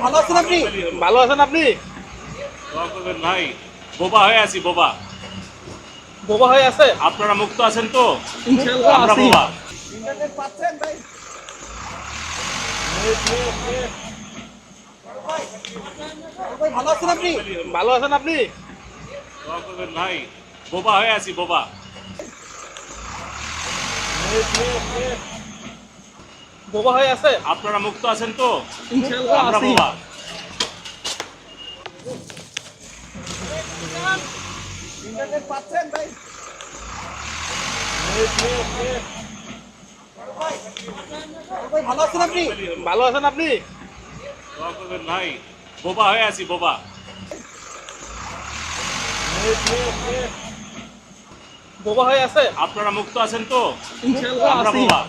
ভালো আছেন আপনি? ভালো আছেন আপনি? ভাই। বোবা হয়ে আছি বোবা। বোবা হয়ে আছে? আপনারা মুক্ত আছেন তো? ইনশাআল্লাহ আমরা আছি। বোবা। ইন্টারনেট পাচ্ছেন ভাই? ভাই ভাই ভালো আছেন আপনি? ভালো আছেন আপনি? ভাই। বোবা হয়ে আছি বোবা। বোবা হয়ে আছে? আপনারা মুক্ত আছেন তো? ইনশাআল্লাহ আমরা বোবা। ইন্টারনেট পাচ্ছেন ভাই ভাই ভাই ভালো আছেন আপনি? ভালো আছেন আপনি? দোয়া করবেন ভাই। বোবা হয়ে আছি বোবা। বোবা হয়ে আছে? আপনারা মুক্ত আছেন তো? ইনশাআল্লাহ আমরা বোবা।